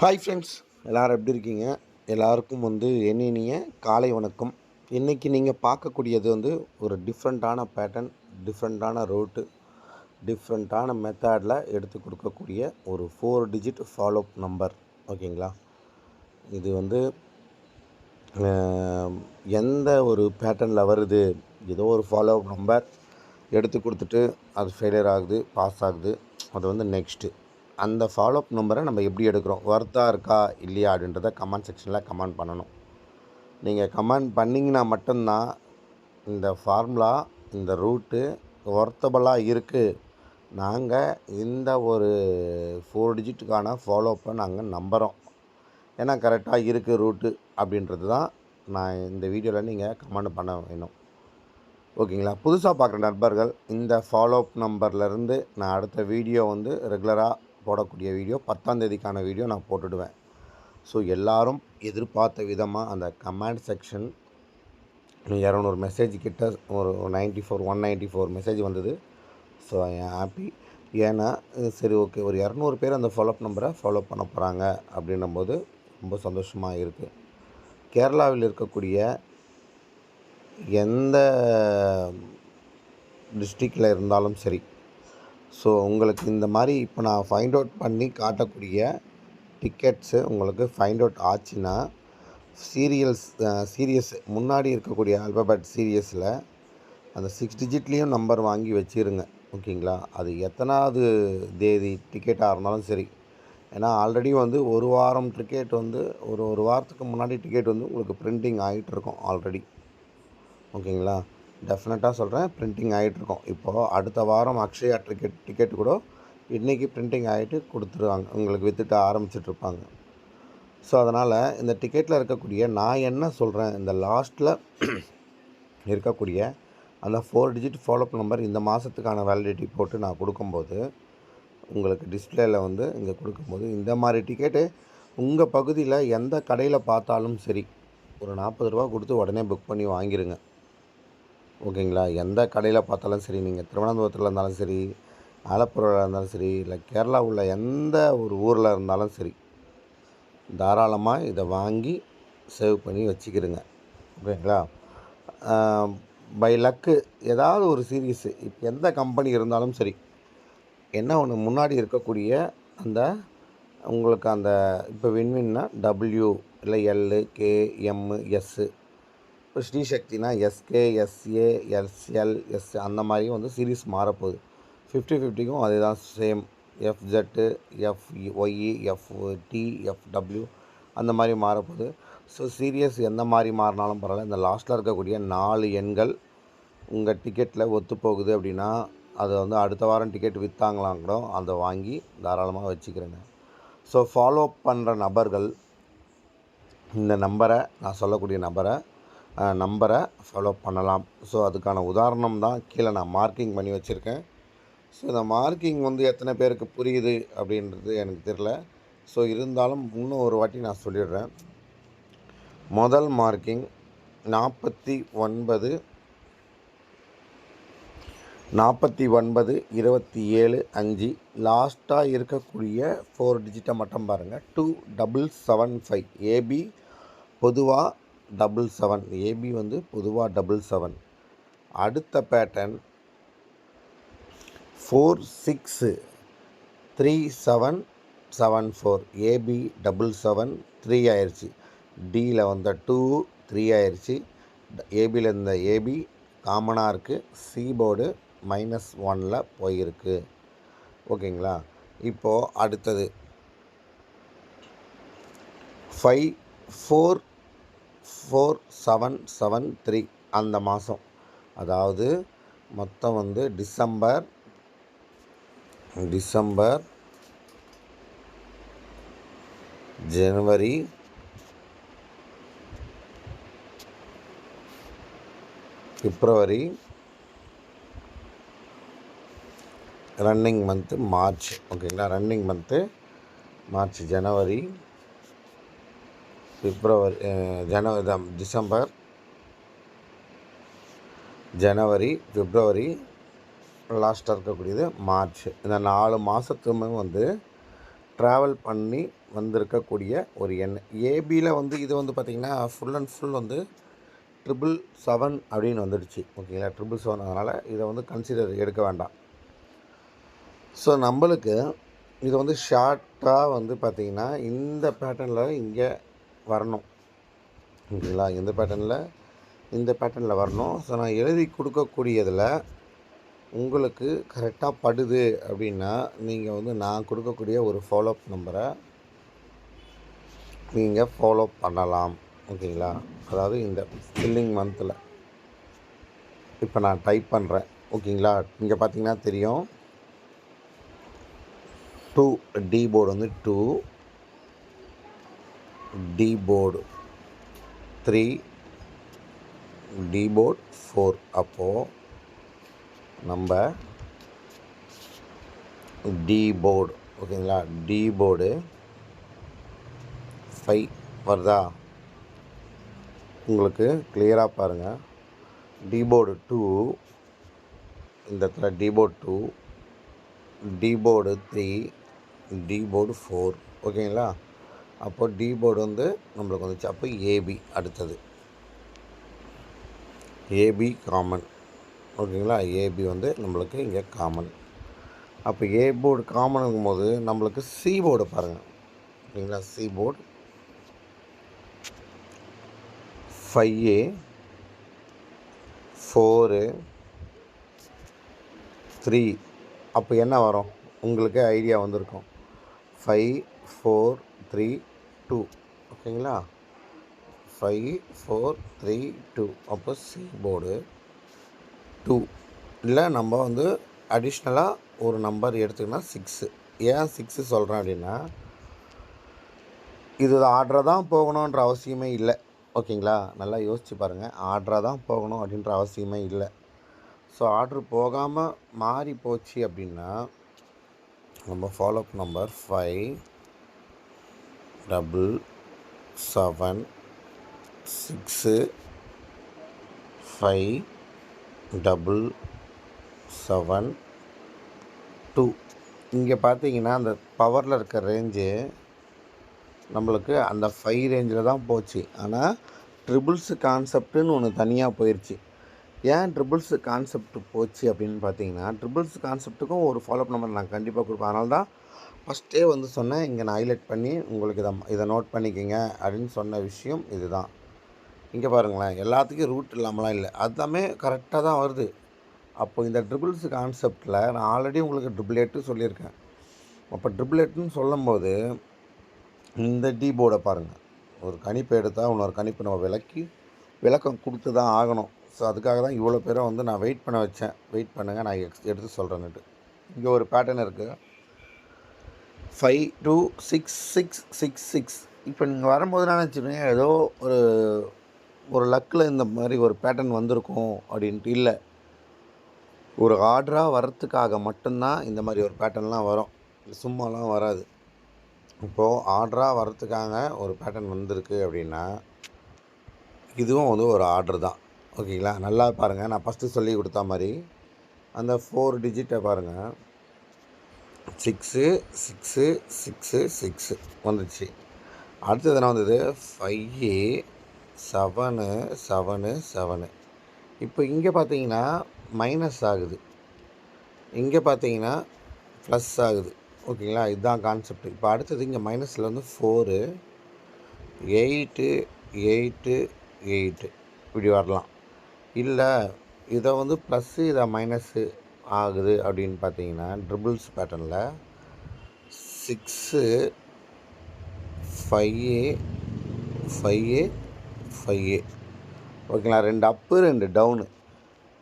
Hi friends எல்லோரும் எப்படி இருக்கீங்க? எல்லாருக்கும் வந்து என்னென்னிய காலை வணக்கம். இன்றைக்கி நீங்கள் பார்க்கக்கூடியது வந்து ஒரு டிஃப்ரெண்ட்டான பேட்டர்ன் டிஃப்ரெண்ட்டான ரூட்டு டிஃப்ரெண்ட்டான மெத்தடில் எடுத்து கொடுக்கக்கூடிய ஒரு ஃபோர் டிஜிட் ஃபாலோப் நம்பர் ஓகேங்களா இது வந்து எந்த ஒரு பேட்டர்னில் வருது? ஏதோ ஒரு ஃபாலோ அப் நம்பர் எடுத்து கொடுத்துட்டு அது ஃபெயிலியர் ஆகுது பாஸ் ஆகுது. அது வந்து நெக்ஸ்ட்டு அந்த ஃபாலோஅப் நம்பரை நம்ம எப்படி எடுக்கிறோம்? ஒர்த்தாக இருக்கா? இல்லையா? அப்படின்றத கமெண்ட் செக்ஷனில் கமெண்ட் பண்ணணும். நீங்கள் கமெண்ட் பண்ணிங்கன்னா மட்டும்தான் இந்த ஃபார்முலா இந்த ரூட்டு ஒர்த்தபுளாக இருக்குது நாங்கள் இந்த ஒரு ஃபோர் டிஜிட்டுக்கான ஃபாலோஅப்பை நாங்கள் நம்புகிறோம் ஏன்னா கரெக்டாக இருக்குது ரூட்டு அப்படின்றது தான் நான் இந்த வீடியோவில் நீங்கள் கமெண்ட் பண்ண வேணும். ஓகேங்களா? புதுசாக பார்க்குற நண்பர்கள் இந்த ஃபாலோஅப் நம்பர்லேருந்து நான் அடுத்த வீடியோ வந்து ரெகுலராக போடக்கூடிய வீடியோ பத்தாந்தேதிக்கான வீடியோ நான் போட்டுடுவேன். ஸோ எல்லாரும் எதிர்பார்த்த விதமாக அந்த கமெண்ட் செக்ஷன் இரநூறு மெசேஜ் கிட்ட ஒரு ninety four one ninety four message வந்தது. ஸோ ஐ ஹாப்பி ஏன்னா சரி ஓகே ஒரு இரநூறு பேர் அந்த ஃபாலோஅப் நம்பரை ஃபாலோ பண்ண போகிறாங்க அப்படின்னும் போது ரொம்ப சந்தோஷமாக இருக்குது கேரளாவில் இருக்கக்கூடிய எந்த டிஸ்ட்ரிக்டில் இருந்தாலும் சரி ஸோ உங்களுக்கு இந்த மாதிரி இப்போ நான் ஃபைண்ட் அவுட் பண்ணி காட்டக்கூடிய டிக்கெட்ஸு உங்களுக்கு ஃபைண்ட் அவுட் ஆச்சுன்னா சீரியல்ஸ் சீரியஸ் முன்னாடி இருக்கக்கூடிய ஆல்பபேட் சீரியஸில் அந்த சிக்ஸ் டிஜிட்லேயும் நம்பர் வாங்கி வச்சிருங்க. ஓகேங்களா? அது எத்தனாவது தேதி டிக்கெட்டாக இருந்தாலும் சரி. ஏன்னா ஆல்ரெடி வந்து ஒரு வாரம் டிக்கெட் வந்து ஒரு ஒரு வாரத்துக்கு முன்னாடி டிக்கெட் வந்து உங்களுக்கு பிரிண்டிங் ஆகிட்டு இருக்கும் ஆல்ரெடி ஓகேங்களா? டெஃபினட்டாக சொல்கிறேன் பிரிண்டிங் ஆகிட்டுருக்கோம் இப்போது அடுத்த வாரம் அக்ஷயா டிக்கெட் டிக்கெட் கூட இன்றைக்கி பிரிண்டிங் ஆகிட்டு கொடுத்துருவாங்க. உங்களுக்கு விற்றுட்டு ஆரம்பிச்சிட்ருப்பாங்க ஸோ அதனால் இந்த டிக்கெட்டில் இருக்கக்கூடிய நான் என்ன சொல்கிறேன் இந்த லாஸ்ட்டில் இருக்கக்கூடிய அந்த ஃபோர் டிஜிட் ஃபாலோஅப் நம்பர் இந்த மாதத்துக்கான வேலிடிட்டி போட்டு நான் கொடுக்கும்போது உங்களுக்கு டிஸ்பிளேயில் வந்து இங்கே கொடுக்கும்போது இந்த மாதிரி டிக்கெட்டு உங்கள் பகுதியில் எந்த கடையில் பார்த்தாலும் சரி ஒரு நாற்பது ரூபா கொடுத்து உடனே புக் பண்ணி வாங்கிருங்க. ஓகேங்களா? எந்த கடையில் பார்த்தாலும் சரி நீங்கள் திருவனந்தபுரத்தில் இருந்தாலும் சரி ஆலப்புழாவில் இருந்தாலும் சரி இல்லை கேரளா உள்ள எந்த ஒரு ஊரில் இருந்தாலும் சரி தாராளமாக இதை வாங்கி சேவ் பண்ணி வச்சுக்கிடுங்க ஓகேங்களா? பை லக்கு ஏதாவது ஒரு சீரீஸு இப்போ எந்த கம்பெனி இருந்தாலும் சரி என்ன ஒன்று முன்னாடி இருக்கக்கூடிய அந்த உங்களுக்கு அந்த இப்போ வின்வின்னா டபிள்யூ இல்லை எல்லு கே எம்மு எஸ்ஸு ஸ்ரீசக்தினா எஸ்கே எஸ்ஏ எஸ்எல் எஸ் அந்த மாதிரி வந்து சீரீஸ் மாறப்போகுது. ஃபிஃப்டி ஃபிஃப்டிக்கும் அதே தான் same F Z F Y E F T F W அந்த மாதிரி மாறப்போகுது. ஸோ சீரியஸ் எந்த மாதிரி மாறினாலும் பரவாயில்ல. இந்த லாஸ்ட்டில் இருக்கக்கூடிய நாலு எண்கள் உங்கள் டிக்கெட்டில் ஒத்து போகுது அப்படின்னா அதை வந்து அடுத்த வாரம் டிக்கெட் விற்றாங்களாம் கூட அதை வாங்கி தாராளமாக வச்சுக்கிறேங்க. ஸோ ஃபாலோ பண்ணுற நபர்கள் இந்த நம்பரை நான் சொல்லக்கூடிய நபரை நம்பரை ஃபாலோ பண்ணலாம். ஸோ அதுக்கான உதாரணம் தான் கீழே நான் மார்க்கிங் பண்ணி வச்சுருக்கேன். ஸோ இந்த மார்க்கிங் வந்து எத்தனை பேருக்கு புரியுது அப்படின்றது எனக்கு தெரில ஸோ இருந்தாலும் இன்னும் ஒரு வாட்டி நான் சொல்லிடுறேன். முதல் மார்க்கிங் நாற்பத்தி ஒன்பது நாற்பத்தி ஒன்பது இருபத்தி ஏழு அஞ்சு. லாஸ்ட்டாக இருக்கக்கூடிய ஃபோர் டிஜிட்டை மட்டும் பாருங்கள் two double seven five AB பொதுவாக டபுள் செவன். ஏபி வந்து பொதுவாக டபுள் செவன். அடுத்த pattern four six three seven seven four AB double seven three ஆயிடுச்சு டியில் வந்த டூ த்ரீ ஆயிடுச்சு ஏபியில் இருந்த ஏபி காமனாக இருக்குது சி போர்டு மைனஸ் ஒனில் போயிருக்கு. ஓகேங்களா? இப்போது அடுத்தது. Five four four seven seven three அந்த மாதம் அதாவது மொத்தம் வந்து டிசம்பர் டிசம்பர் ஜனவரி பிப்ரவரி ரன்னிங் மந்த்து மார்ச் ஓகேங்களா ரன்னிங் மந்த்து மார்ச் ஜனவரி பிப்ரவரி ஜனவரி டிசம்பர் ஜனவரி பிப்ரவரி லாஸ்ட்டாக இருக்கக்கூடியது மார்ச். இந்த நாலு மாதத்துமே வந்து ட்ராவல் பண்ணி வந்திருக்கக்கூடிய ஒரு எண் ஏபியில் வந்து இது வந்து பார்த்திங்கன்னா ஃபுல் அண்ட் ஃபுல் வந்து ட்ரிபிள் செவன் அப்படின்னு வந்துடுச்சு. ஓகேங்களா ட்ரிபிள் செவன் அதனால் இதை வந்து கன்சிடர் எடுக்க வேண்டாம். ஸோ நம்மளுக்கு இது வந்து ஷார்ட்டாக வந்து பார்த்திங்கன்னா இந்த பேட்டர்னில் இங்கே வரணும். ஓகேங்களா இந்த பேட்டர்னில் இந்த பேட்டர்னில் வரணும். ஸோ நான் எழுதி கொடுக்கக்கூடியதில் உங்களுக்கு கரெக்டாக படுது அப்படின்னா நீங்கள் வந்து நான் கொடுக்கக்கூடிய ஒரு ஃபாலோஅப் நம்பரை நீங்கள் ஃபாலோ பண்ணலாம். ஓகேங்களா? அதாவது இந்த ஃபில்லிங் மந்தில் இப்போ நான் டைப் பண்ணுறேன் ஓகேங்களா? இங்கே பார்த்தீங்கன்னா தெரியும். டூ டி போர்டு வந்து two D board three D board four அப்போது நம்ம டி போர்டு ஓகேங்களா டி போர்டு ஃபைவ் வருதா? உங்களுக்கு கிளியராக பாருங்கள் டி போர்டு டூ இந்த இடத்துல D board two D board three D board four ஓகேங்களா அப்போ டி போர்டு வந்து நம்மளுக்கு வந்துச்சு. அப்போ ஏபி அடுத்தது. ஏபி காமன் ஓகேங்களா? ஏபி வந்து நம்மளுக்கு இங்கே காமன் அப்போ ஏ போர்டு காமனுங்கும் போது நம்மளுக்கு சி போர்டு பாருங்கள் ஓகேங்களா? C board five A four three அப்போ என்ன வரும்? உங்களுக்கு ஐடியா வந்திருக்கும். ஃபைவ் ஃபோர் த்ரீ டூ ஓகேங்களா? ஃபைவ் ஃபோர் த்ரீ டூ அப்போ சி போர்டு டூ இல்லை நம்ம வந்து அடிஷ்னலாக ஒரு நம்பர் எடுத்துக்கினா சிக்ஸு ஏன் சிக்ஸு சொல்கிறேன் அப்படின்னா இது ஆர்டராக தான் போகணுன்ற அவசியமே இல்லை. ஓகேங்களா? நல்லா யோசித்து பாருங்கள் ஆர்டராக தான் போகணும் அப்படின்ற அவசியமே இல்லை. ஸோ ஆர்டர் போகாமல் மாறி போச்சு அப்படின்னா நம்ம follow up number five double seven six five double seven two. இங்கே பார்த்தீங்கன்னா அந்த பவரில் இருக்க ரேஞ்சு நம்மளுக்கு அந்த ஃபைவ் ரேஞ்சில் தான் போச்சு. ஆனால் ட்ரிபிள்ஸு கான்செப்ட்டுன்னு ஒன்று தனியாக போயிடுச்சு ஏன் ட்ரிபிள்ஸு கான்செப்ட் போச்சு அப்படின்னு பார்த்தீங்கன்னா ட்ரிபிள்ஸ் கான்செப்ட்டுக்கும் ஒரு ஃபாலோஅப் நம்பர் நான் கண்டிப்பாக கொடுப்பேன். அதனால தான் ஃபஸ்ட்டே வந்து சொன்னேன் இங்கே நான் ஹைலைட் பண்ணி உங்களுக்கு இதை இதை நோட் பண்ணிக்கோங்க அப்படின்னு சொன்ன விஷயம் இதுதான். இங்கே பாருங்களேன் எல்லாத்துக்கும் ரூட் இல்லாமலாம் இல்லை. அதுதாமே கரெக்டாக தான் வருது. அப்போ இந்த ட்ரிபிள்ஸ் கான்செப்டில் நான் ஆல்ரெடி உங்களுக்கு ட்ரிபிளேட்டு சொல்லியிருக்கேன். அப்போ ட்ரிபிளேட்டுன்னு சொல்லும்போது இந்த டீ போர்டை பாருங்கள் ஒரு கணிப்பு எடுத்தால் இன்னொரு கணிப்பு நம்ம விளக்கி விளக்கம் கொடுத்து தான் ஆகணும். ஸோ அதுக்காக தான் இவ்வளோ பேரை வந்து நான் வெயிட் பண்ண வச்சேன். வெயிட் பண்ணுங்கள் நான் எக்ஸ் எடுத்து சொல்கிறேன்னுட்டு இங்கே ஒரு பேட்டர்ன் இருக்குது five two six six six six இப்போ நீங்கள் வரும்போது நான் நினச்சிருங்க ஏதோ ஒரு ஒரு லக்கில் இந்த மாதிரி ஒரு பேட்டர்ன் வந்திருக்கும் அப்படின்ட்டு இல்லை. ஒரு ஆர்டராக வர்றதுக்காக மட்டும்தான் இந்த மாதிரி ஒரு பேட்டர்ன்லாம் வரும். சும்மாலாம் வராது. இப்போது ஆர்டராக வர்றதுக்காக ஒரு பேட்டர்ன் வந்திருக்கு அப்படின்னா இதுவும் வந்து ஒரு ஆர்டர் தான். ஓகேங்களா? நல்லா பாருங்கள் நான் ஃபஸ்ட்டு சொல்லி கொடுத்த மாதிரி அந்த ஃபோர் டிஜிட்டை பாருங்கள் சிக்ஸு சிக்ஸு சிக்ஸு சிக்ஸு வந்துச்சு. அடுத்தது என்ன வந்தது? Five seven seven seven. இப்போ இங்கே பார்த்தீங்கன்னா மைனஸ் ஆகுது. இங்கே பார்த்தீங்கன்னா ப்ளஸ் ஆகுது. ஓகேங்களா? இதுதான் கான்செப்ட். இப்போ அடுத்தது இங்கே மைனஸில் வந்து ஃபோரு எயிட்டு எயிட்டு எயிட்டு. இப்படி வரலாம். இல்லை இதை வந்து ப்ளஸ்ஸு இதை மைனஸு. ஆகுது அப்படின்னு பார்த்தீங்கன்னா ட்ரிபிள்ஸ் பேட்டர்னில் சிக்ஸு ஃபைவ் ஃபைவ் ஃபைவ் ஓகேங்களா ரெண்டு அப்பு ரெண்டு டவுனு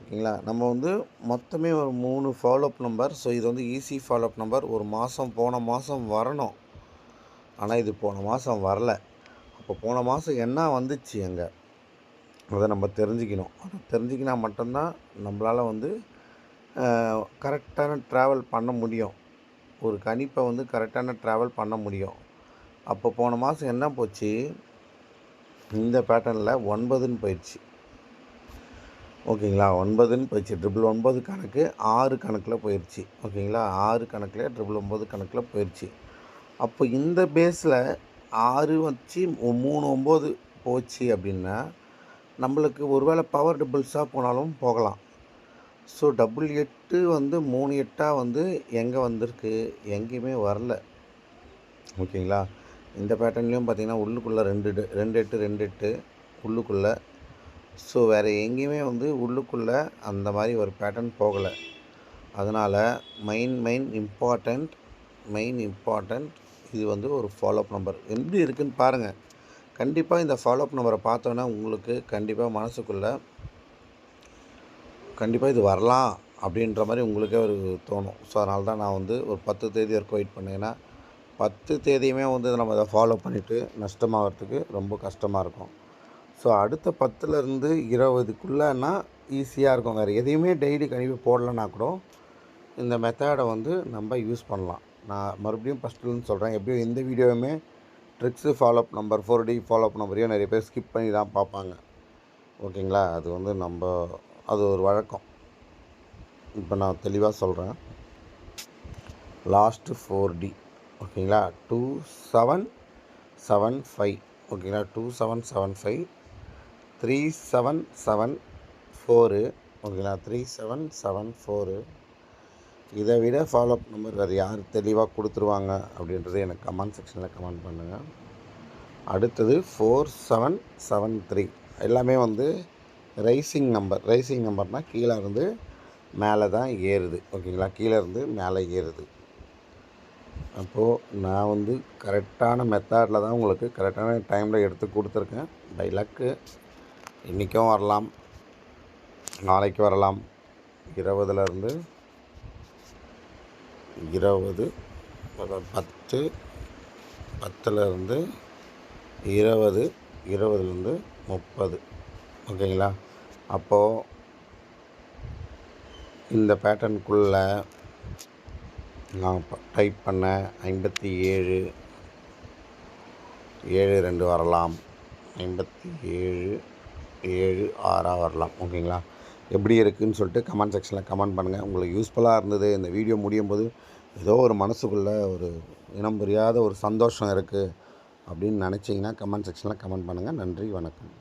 ஓகேங்களா நம்ம வந்து மொத்தமே ஒரு மூணு ஃபாலோஅப் நம்பர் ஸோ இது வந்து ஈஸி ஃபாலோஅப் நம்பர் ஒரு மாதம் போன மாதம் வரணும். ஆனால் இது போன மாதம் வரலை. அப்போ போன மாதம் என்ன வந்துச்சு அங்கே? அதை நம்ம தெரிஞ்சுக்கணும். அதை தெரிஞ்சுக்கினா மட்டும்தான் நம்மளால் வந்து கரெக்டான ட்ராவல் பண்ண முடியும். ஒரு கணிப்பை வந்து கரெக்டான ட்ராவல் பண்ண முடியும். அப்போ போன மாதம் என்ன போச்சு? இந்த பேட்டர்னில் ஒன்பதுன்னு போயிடுச்சு. ஓகேங்களா? ஒன்பதுன்னு போயிடுச்சு. ட்ரிபிள் ஒன்பது கணக்கு ஆறு கணக்கில் போயிடுச்சு ஓகேங்களா? ஆறு கணக்கில் ட்ரிபிள் ஒம்பது கணக்கில் போயிடுச்சு அப்போ இந்த பேஸில் ஆறு வச்சு மூணு ஒம்பது போச்சு அப்படின்னா நம்மளுக்கு ஒருவேளை பவர் டபுள்ஸாக போனாலும் போகலாம். ஸோ டபுள் எட்டு வந்து மூணு எட்டாக வந்து எங்கே வந்திருக்கு? எங்கேயுமே வரல. ஓகேங்களா? இந்த பேட்டர்ன்லேயும் பார்த்தீங்கன்னா உள்ளுக்குள்ளே ரெண்டு ரெண்டு எட்டு ரெண்டு எட்டு உள்ளுக்குள்ளே. ஸோ வேறு எங்கேயுமே வந்து உள்ளுக்குள்ளே அந்த மாதிரி ஒரு பேட்டர்ன் போகலை. அதனால் main main important main important இது வந்து ஒரு ஃபாலோஅப் நம்பர் எப்படி இருக்குதுன்னு பாருங்கள் கண்டிப்பாக இந்த ஃபாலோஅப் நம்பரை பார்த்தோன்னா உங்களுக்கு கண்டிப்பாக மனசுக்குள்ளே கண்டிப்பாக இது வரலாம் அப்படின்ற மாதிரி உங்களுக்கே ஒரு தோணும். ஸோ அதனால தான் நான் வந்து ஒரு பத்து தேதி வரைக்கும் வெயிட் பண்ணேன்னா பத்து தேதியுமே வந்து நம்ம அதை ஃபாலோ பண்ணிவிட்டு நஷ்டமாகறதுக்கு ரொம்ப கஷ்டமாக இருக்கும். ஸோ அடுத்த பத்துலேருந்து இருபதுக்குள்ளேன்னா ஈஸியாக இருக்கும். வேறு எதையுமே டெய்லி கண்டிப்பாக போடலைன்னா கூட இந்த மெத்தடை வந்து நம்ம யூஸ் பண்ணலாம். நான் மறுபடியும் ஃபஸ்ட்டுலேருந்து சொல்கிறேன் எப்படியும் எந்த வீடியோவுமே tricks follow up number four D follow up நம்பரையும் நிறைய பேர் ஸ்கிப் பண்ணி தான் பார்ப்பாங்க. ஓகேங்களா அது வந்து நம்ம அது ஒரு வழக்கம். இப்போ நான் தெளிவாக சொல்கிறேன் லாஸ்ட்டு ஃபோர் டி ஓகேங்களா? டூ செவன் செவன் ஃபைவ் ஓகேங்களா? Two seven seven five three seven seven four ஓகேங்களா? த்ரீ செவன் செவன் ஃபோரு இதை விட ஃபாலோ அப் நம்பர் வேறு யார் தெளிவாக கொடுத்துருவாங்க அப்படின்றது எனக்கு கமெண்ட் செக்ஷனில் கமெண்ட் பண்ணுங்கள் அடுத்தது ஃபோர் செவன் செவன் த்ரீ எல்லாமே வந்து ரைசிங் நம்பர் ரைசிங் நம்பர்னால் கீழே இருந்து மேலே தான் ஏறுது. ஓகேங்களா கீழே இருந்து மேலே ஏறுது. அப்போது நான் வந்து கரெக்டான மெத்தடில் தான் உங்களுக்கு கரெக்டான டைமில் எடுத்து கொடுத்துருக்கேன். பை லக்கு இன்றைக்கும் வரலாம். நாளைக்கு வரலாம். இருபதுலேருந்து இருபது பத்து பத்துலேருந்து இருபது இருபதுலேருந்து முப்பது. ஓகேங்களா? அப்போது இந்த பேட்டர்னுக்குள்ளே நான் டைப் பண்ண ஐம்பத்தி ஏழு ஏழு ரெண்டு வரலாம். ஐம்பத்தி ஏழு ஏழு ஆறாக வரலாம். ஓகேங்களா? எப்படி இருக்குதுன்னு சொல்லிட்டு கமெண்ட் செக்ஷனில் கமெண்ட் பண்ணுங்கள் உங்களுக்கு யூஸ்ஃபுல்லாக இருந்தது. இந்த வீடியோ முடியும் போது ஏதோ ஒரு மனசுக்குள்ளே ஒரு இனம் புரியாத ஒரு சந்தோஷம் இருக்குது அப்படின்னு நினச்சிங்கன்னா கமெண்ட் செக்ஷனில் கமெண்ட் பண்ணுங்கள் நன்றி வணக்கம்.